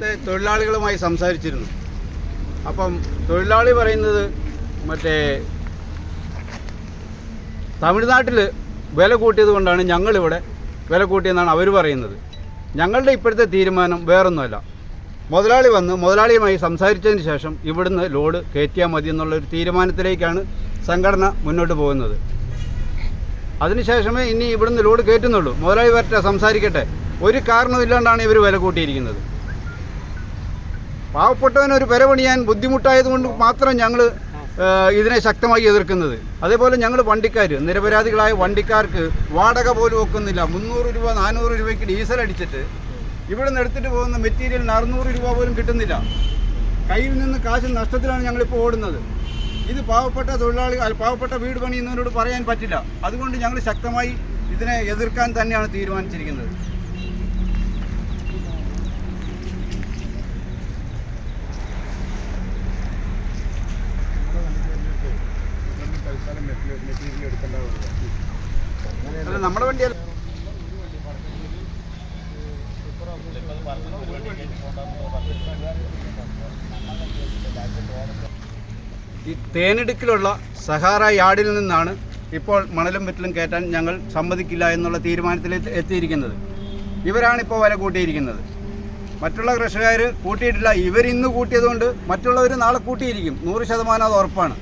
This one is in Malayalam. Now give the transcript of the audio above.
ഇവിടുത്തെ തൊഴിലാളികളുമായി സംസാരിച്ചിരുന്നു. അപ്പം തൊഴിലാളി പറയുന്നത് മറ്റേ തമിഴ്നാട്ടിൽ വില കൂട്ടിയത് കൊണ്ടാണ് ഞങ്ങളിവിടെ വില കൂട്ടിയെന്നാണ് അവർ പറയുന്നത്. ഞങ്ങളുടെ ഇപ്പോഴത്തെ തീരുമാനം വേറൊന്നുമല്ല. മുതലാളി വന്ന് മുതലാളിയുമായി സംസാരിച്ചതിന് ശേഷം ഇവിടുന്ന് ലോഡ് കയറ്റിയാൽ മതി എന്നുള്ളൊരു തീരുമാനത്തിലേക്കാണ് സംഘടന മുന്നോട്ട് പോകുന്നത്. അതിനുശേഷമേ ഇനി ഇവിടുന്ന് ലോഡ് കയറ്റുന്നുള്ളൂ. മുതലാളി വരട്ടെ സംസാരിക്കട്ടെ. ഒരു കാരണമില്ലാണ്ടാണ് ഇവർ വില കൂട്ടിയിരിക്കുന്നത്. പാവപ്പെട്ടവന് ഒരു പെര പണിയാൻ ബുദ്ധിമുട്ടായതുകൊണ്ട് മാത്രം ഞങ്ങൾ ഇതിനെ ശക്തമായി എതിർക്കുന്നത്. അതേപോലെ ഞങ്ങൾ വണ്ടിക്കാർ നിരപരാധികളായ വണ്ടിക്കാർക്ക് വാടക പോലും ഒക്കുന്നില്ല. മുന്നൂറ് രൂപ നാനൂറ് രൂപയ്ക്ക് ഡീസൽ അടിച്ചിട്ട് ഇവിടെ നിന്ന് എടുത്തിട്ട് പോകുന്ന മെറ്റീരിയലിന് അറുന്നൂറ് രൂപ പോലും കിട്ടുന്നില്ല. കയ്യിൽ നിന്ന് കാശ് നഷ്ടത്തിലാണ് ഞങ്ങളിപ്പോൾ ഓടുന്നത്. ഇത് പാവപ്പെട്ട തൊഴിലാളി പാവപ്പെട്ട വീട് പണിയുന്നവരോട് പറയാൻ പറ്റില്ല. അതുകൊണ്ട് ഞങ്ങൾ ശക്തമായി ഇതിനെ എതിർക്കാൻ തന്നെയാണ് തീരുമാനിച്ചിരിക്കുന്നത്. നമ്മുടെ വണ്ടിയല്ല. ഈ തേനെടുക്കിലുള്ള സഹാറ യാർഡിൽ നിന്നാണ് ഇപ്പോൾ മണലും വെറ്റിലും കയറ്റാൻ ഞങ്ങൾ സമ്മതിക്കില്ല എന്നുള്ള തീരുമാനത്തിൽ എത്തിയിരിക്കുന്നത്. ഇവരാണ് ഇപ്പോൾ വില കൂട്ടിയിരിക്കുന്നത്. മറ്റുള്ള കൃഷിക്കാർ കൂട്ടിയിട്ടില്ല. ഇവരിന്ന് കൂട്ടിയതുകൊണ്ട് മറ്റുള്ളവർ നാളെ കൂട്ടിയിരിക്കും. നൂറ് ശതമാനം അത് ഉറപ്പാണ്.